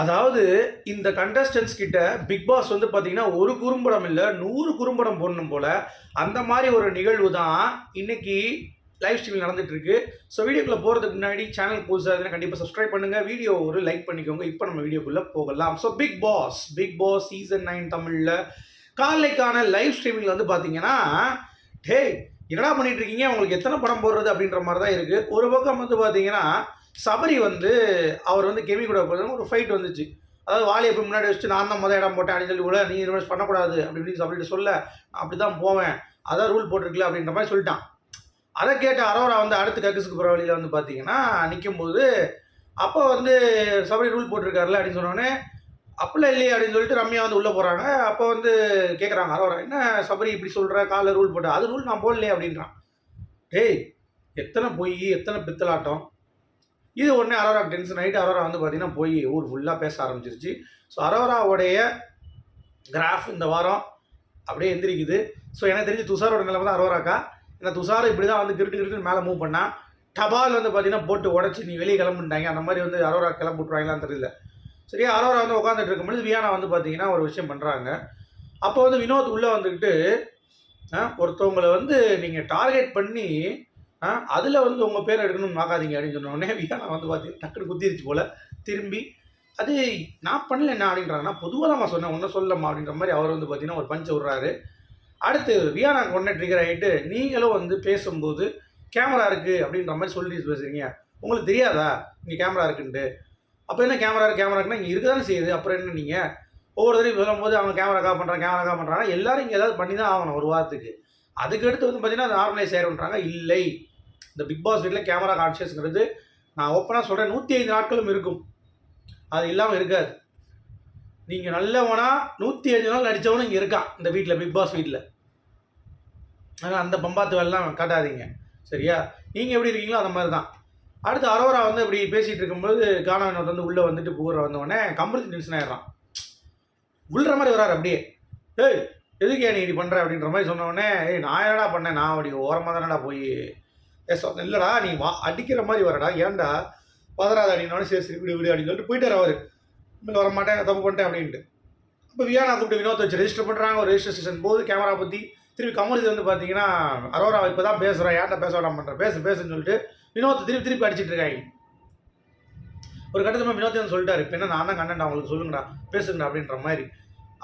அதாவது இந்த கண்டஸ்டன்ஸ் கிட்ட பிக் பாஸ் வந்து பார்த்தீங்கன்னா ஒரு குறும்படம் இல்லை நூறு குறும்படம் போடணும் போல. அந்த மாதிரி ஒரு நிகழ்வு தான் இன்னைக்கு லைவ் ஸ்ட்ரீமில் நடந்துட்டு இருக்கு. ஸோ வீடியோக்குள்ள போகிறதுக்கு முன்னாடி சேனல் புதுசாக இருந்தால் கண்டிப்பாக சப்ஸ்கிரைப் பண்ணுங்க. வீடியோ ஒரு லைக் பண்ணிக்கோங்க. இப்போ நம்ம வீடியோக்குள்ளே போகலாம். So big boss big boss season nine தமிழில். காலைக்கான லைவ் ஸ்ட்ரீமிங்கில் வந்து பார்த்தீங்கன்னா டே என்னடா பண்ணிட்டு இருக்கீங்க? உங்களுக்கு எத்தனை படம் போடுறது அப்படின்ற மாதிரி தான் இருக்குது ஒரு பக்கம் வந்து பார்த்தீங்கன்னா சபரி வந்து அவர் வந்து கெமி கூட போகிறது ஒரு ஃபைட் வந்துச்சு. அதாவது வாலியை போய் முன்னாடி வச்சுட்டு நான் தான் முதல் இடம் போட்டேன் அப்படின்னு சொல்லி கூட நீ இன்வெஸ்ட் பண்ணக்கூடாது அப்படின்னு இப்படின்னு சபரிட்டு சொல்ல நான் அப்படி தான் போவேன். அதான் ரூல் போட்டிருக்கல அப்படின்ற மாதிரி சொல்லிட்டான். அதை கேட்ட அரோரா வந்து அடுத்து கக்கஸுக்கு போகிற வழியில் வந்து பார்த்தீங்கன்னா நிற்கும்போது அப்போ வந்து சபரி ரூல் போட்டிருக்காருல அப்படின்னு சொன்னோடனே அப்படிலாம் இல்லையே அப்படின்னு சொல்லிட்டு ரம்யா வந்து உள்ளே போகிறாங்க அப்போ வந்து கேட்குறாங்க அரோரா என்ன சபரி இப்படி சொல்கிற காலைல ரூல் போட்ட அது ரூல் நான் போடலையே அப்படின்றான். டேய் எத்தனை பொய் எத்தனை பித்தலாட்டம் இது உடனே அரோரா டென்ஷன் ஆகிட்டு அரோரா வந்து பார்த்தீங்கன்னா போய் ஊர் ஃபுல்லாக பேச ஆரம்பிச்சிருச்சு. ஸோ அரோராவுடைய கிராஃப் இந்த வாரம் அப்படியே எந்திரிக்குது. ஸோ எனக்கு தெரிஞ்சு துஷாரோட நிலைமை தான் அரோராக்கா ஏன்னா துஷார் இப்படி தான் வந்து கிருட்டு கிருட்டு மேலே மூவ் பண்ணால் டபால் வந்து பார்த்தீங்கன்னா போட்டு உடச்சி நீ வெளியே கிளம்புட்டாங்க அந்த மாதிரி வந்து அரோரா கிளம்பி விட்ருவாங்களான்னு தெரியல. சரியா அரோரா வந்து உட்காந்துட்டு இருக்கும்போது வியானா வந்து பார்த்தீங்கன்னா ஒரு விஷயம் பண்ணுறாங்க அப்போ வந்து வினோத் உள்ளே வந்துக்கிட்டு ஒருத்தவங்களை வந்து நீங்கள் டார்கெட் பண்ணி அதில் வந்து உங்கள் பேர் எடுக்கணும்னு பார்க்காதீங்க அப்படின்னு சொன்ன உடனே வியானா வந்து பார்த்தீங்கன்னா டக்குனு குத்திருச்சு போல். திரும்பி அது நான் பண்ணல என்ன அப்படின்றாங்கன்னா பொதுவாக நம்ம சொன்னேன் ஒன்றும் சொல்லம்மா அப்படின்ற மாதிரி அவர் வந்து பார்த்தீங்கன்னா ஒரு பஞ்சை விட்றாரு. அடுத்து வியானாக்கு உடனே ட்ரிகர் ஆகிட்டு நீங்களும் வந்து பேசும்போது கேமரா இருக்குது அப்படின்ற மாதிரி சொல்லி பேசுகிறீங்க உங்களுக்கு தெரியாதா? இங்கே கேமரா இருக்குன்ட்டு. அப்போ என்ன கேமரா கேமரா இருக்குன்னா இங்கே இருக்க தானே செய்யுது. அப்புறம் என்ன நீங்கள் ஒவ்வொரு தடவையும் சொல்லும்போது அவங்க கேமரா கா பண்ணுறாங்க கேமரா கா பண்ணுறாங்க எல்லாரும் இங்கே ஏதாவது பண்ணி தான் ஆகணும் ஒரு வாரத்துக்கு. அதுக்கு அடுத்து வந்து பார்த்தீங்கன்னா அது ஆர்கனைஸ் ஆயிருன்றாங்க இல்லை. இந்த பிக் பாஸ் வீட்டில் கேமரா கான்ஷியஸ்ங்கிறது நான் ஓப்பனாக சொல்கிறேன் நூற்றி ஐந்து நாட்களும் இருக்கும். அது இல்லாமல் இருக்காது. நீங்கள் நல்லவனா நூற்றி அஞ்சு நாள் நடித்தவனும் இங்கே இருக்கான் இந்த வீட்டில் பிக் பாஸ் வீட்டில் ஆனால் அந்த பம்பாத்து வேலைலாம் காட்டாதீங்க. சரியா? நீங்கள் எப்படி இருக்கீங்களோ அந்த மாதிரி தான் அடுத்து அரோரா வந்து இப்படி பேசிகிட்டு இருக்கும்போது காணவன் வந்து உள்ளே வந்துட்டு புகுற வந்தவொடனே கம்பளத்து டென்ஷன் ஆயிடுறான். உள்ளுற மாதிரி வராரு அப்படியே. ஏய் எதுக்கு நீ இப்படி பண்ணுற அப்படின்ற மாதிரி சொன்னவொடனே ஏய் நான் என்னடா பண்ணேன்? நான் அப்படி ஓரமாக தானடா போய் பேச இல்லைடா நீ வா அடிக்கிற மாதிரி வரடா ஏன்டா பதறாத அப்படின்னோட சரி சரி விடு விடு அப்படின்னு சொல்லிட்டு போயிட்டார் அவர். இனிமேல் வர மாட்டேன் தப்பு பண்ணிட்டேன் அப்படின்ட்டு. அப்போ வியானா கூப்பிட்டு வினோத் வச்சு ரெஜிஸ்டர் பண்ணுறாங்க ஒரு ரெஜிஸ்டர் ஸ்டேஷன் போது கேமரா பற்றி திருப்பி கமலிது வந்து பார்த்தீங்கன்னா அரோரா இப்போ தான் பேசுகிறேன் ஏன்டா பேச விடாம பண்ணுறேன் பேசு பேசுன்னு சொல்லிட்டு வினோத்தை திருப்பி திருப்பி அடிச்சிட்டு இருக்காங்க. ஒரு கட்டத்தில் வினோத் சொல்லிட்டாரு இப்போ என்ன நான் தான் கண்டேன் அவங்களுக்கு சொல்லுங்கடா பேசுங்கடா அப்படின்ற மாதிரி.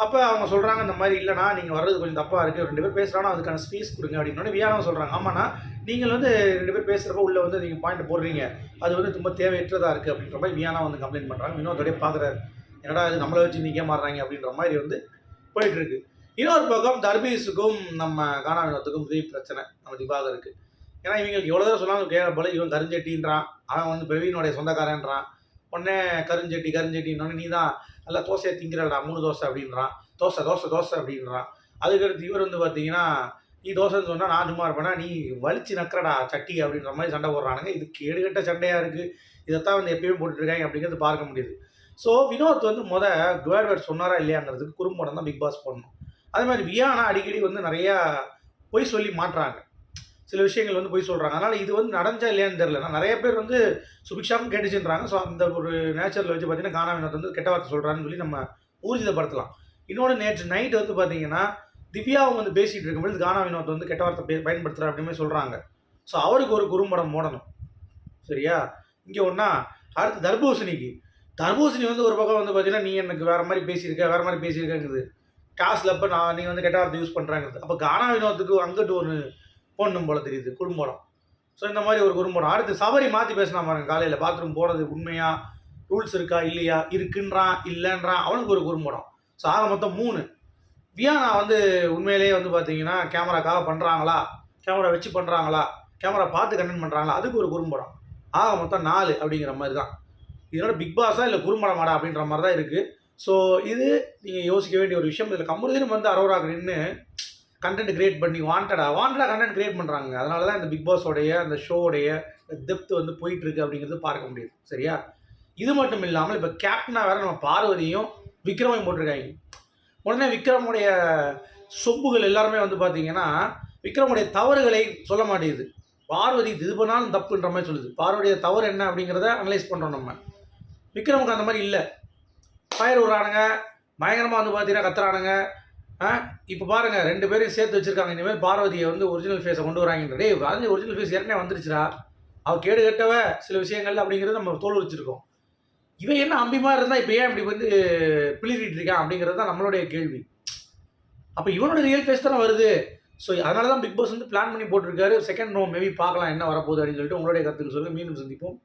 அப்போ அவங்க சொல்கிறாங்க இந்த மாதிரி இல்லைண்ணா நீங்கள் வர்றது கொஞ்சம் தப்பாக இருக்குது ரெண்டு பேர் பேசுகிறானா அதுக்கான ஸ்பீஸ் கொடுங்க அப்படின்னு வியானம் சொல்கிறாங்க ஆமாண்ணா நீங்கள் வந்து ரெண்டு பேர் பேசுகிறப்ப உள்ளே வந்து நீங்கள் பாயிண்ட் போடுறீங்க. அது வந்து ரொம்ப தேவையற்றதாக இருக்குது அப்படின்ற மாதிரி வியானா வந்து கம்ப்ளைண்ட் பண்ணுறாங்க வினோத்தோடய பார்க்குறாரு. என்னடா இது நம்மளை வச்சு நீங்கள் மாறுறாங்க அப்படின்ற மாதிரி வந்து போயிட்டுருக்கு இன்னொரு பக்கம் தர்பீஸுக்கும் நம்ம கானா வினோத்துக்கும் பெரிய பிரச்சனை. நம்ம திவாகருக்கு. ஏன்னா இவங்களுக்கு எவ்வளோ தூரம் சொன்னாலும் கேட்கற போல இவன் கருஞ்செட்டின்றான் அவன் வந்து பிரவீனுடைய சொந்தக்காரன்றான். உடனே கருஞ்செட்டி கருஞ்செட்டின்னொடனே நீ தான் நல்லா தோசையை திங்கிறடா மூணு தோசை அப்படின்றான். தோசை தோசை தோசை அப்படின்றான். அதுக்கடுத்து இவர் வந்து பார்த்தீங்கன்னா நீ தோசைன்னு சொன்னால் நான் சும்மா இருப்பேனா? நீ வலிச்சு நக்கிறடா சட்டி அப்படின்ற மாதிரி சண்டை போடுறானுங்க. இது கேடுகட்ட சண்டையாக இருக்குது இதைத்தான் வந்து எப்பயுமே போட்டுட்ருக்காங்க அப்படிங்கிறது பார்க்க முடியுது. ஸோ வினோத் வந்து முத வேர்ட் சொன்னாரா இல்லையாங்கிறதுக்கு குறும்படம் தான் பிக் பாஸ் பண்ணணும் அதே மாதிரி வியானா அடிக்கடி வந்து நிறையா பொய் சொல்லி மாட்டுறாங்க. சில விஷயங்கள் வந்து போய் சொல்கிறாங்க அதனால் இது வந்து நடந்தா இல்லையான்னு தெரியல. நான் நிறைய பேர் வந்து சுபிக்ஷாவும் கேட்டுச்சுன்றாங்க. ஸோ அந்த ஒரு நேச்சரில் வச்சு பார்த்தீங்கன்னா கானா வினோத் வந்து கெட்ட வார்த்தை சொல்கிறான்னு சொல்லி நம்ம ஊர்ஜிதப்படுத்தலாம். இன்னொன்று நேற்று நைட் வந்து பார்த்தீங்கன்னா திவ்யாவும் வந்து பேசிகிட்டு இருக்கும்போது கானா வினோத் வந்து கெட்ட வார்த்தை பயன்படுத்துகிறார் அப்படின்னு சொல்கிறாங்க ஸோ அவருக்கு ஒரு குறும்படம் மூடணும் சரியா? இங்கே ஒன்றா அடுத்து தர்பூசணிக்கு. தர்பூசணி வந்து ஒரு பக்கம் வந்து பார்த்தீங்கன்னா நீ எனக்கு வேறு மாதிரி பேசியிருக்க வேறு மாதிரி பேசியிருக்கங்குது. காசில் அப்போ நான் நீ வந்து கெட்ட வார்த்தை யூஸ் பண்ணுறாங்கிறது அப்போ கானா வினோத்துக்கு அங்கிட்டு ஒரு போடணும் போல தெரியுது குறும்படம் ஸோ இந்த மாதிரி ஒரு குறும்படம் அடுத்து சபரி மாற்றி பேசினா பாருங்க காலையில் பாத்ரூம் போகிறது உண்மையா? ரூல்ஸ் இருக்கா இல்லையா? இருக்குன்றான் இல்லைன்றான் அவனுக்கு ஒரு குறும்படம் ஸோ ஆக மொத்தம் மூணு. வியானா வந்து உண்மையிலேயே வந்து பார்த்தீங்கன்னா கேமராக்காக பண்ணுறாங்களா கேமரா வச்சு பண்ணுறாங்களா கேமரா பார்த்து கண்டென்ட் பண்ணுறாங்களா அதுக்கு ஒரு குறும்படம் ஆக மொத்தம் நாலு அப்படிங்கிற மாதிரி தான். இதோட பிக் பாஸா இல்லை குறும்படமாடா அப்படின்ற மாதிரி தான் இருக்குது ஸோ இது நீங்கள் யோசிக்க வேண்டிய ஒரு விஷயம். இதில் கமருதீனும் வந்து அரோராக நின்று கண்டென்ட் கிரியேட் பண்ணி வாண்டடா வாண்டடா கண்டென்ட் கிரியேட் பண்ணுறாங்க அதனால தான் இந்த பிக் பாஸோடைய அந்த ஷோவுடைய டெப்த் வந்து போயிட்டுருக்கு அப்படிங்கிறது பார்க்க முடியுது. சரியா? இது மட்டும் இல்லாமல் இப்போ கேப்டனாக வேற நம்ம பார்வதியும் விக்ரமையும் போட்டிருக்காங்க. உடனே விக்ரமுடைய சொப்புகள் எல்லாருமே வந்து பார்த்தீங்கன்னா விக்ரமுடைய தவறுகளை சொல்ல மாட்டேங்குது. பார்வதி இது பண்ணாலும் தப்புன்ற மாதிரி சொல்லுது. பார்வதிய தவறு என்ன அப்படிங்கிறத அனலைஸ் பண்ணுறோம் நம்ம. விக்ரமுக்கு அந்த மாதிரி இல்லை. ஃபயர் விடுறானுங்க பயங்கரமாக வந்து பார்த்தீங்கன்னா கத்துறானுங்க. இப்போ பாருங்க ரெண்டு பேரும் சேர்த்து வச்சுருக்காங்க. இனிமேல் பார்வதியை வந்து ஒரிஜினல் ஃபேஸை கொண்டு வராங்கன்ற டேய் ஒரிஜினல் ஃபேஸ் ஏற்கனவே வந்துருச்சுடா. அவள் கேடு கட்டவ சில விஷயங்கள் அப்படிங்கிறது நம்ம தோல் வச்சுருக்கோம் இவன் என்ன அம்பி மாதிரி இருந்தால் இப்போ ஏன் இப்படி வந்து பிளிரிட்டு இருக்கான் அப்படிங்கிறது தான் நம்மளுடைய கேள்வி. அப்போ இவனோட ரியல் ஃபேஸ் தானே வருது. ஸோ அதனால தான் பிக் பாஸ் வந்து பிளான் பண்ணி போட்டிருக்காரு. செகண்ட் ரோ மேபி பார்க்கலாம் என்ன வரப்போகுது அப்படின்னு சொல்லிட்டு உங்களுடைய கருத்துக்கு சொல்லுங்கள் மீண்டும் சந்திப்போம்.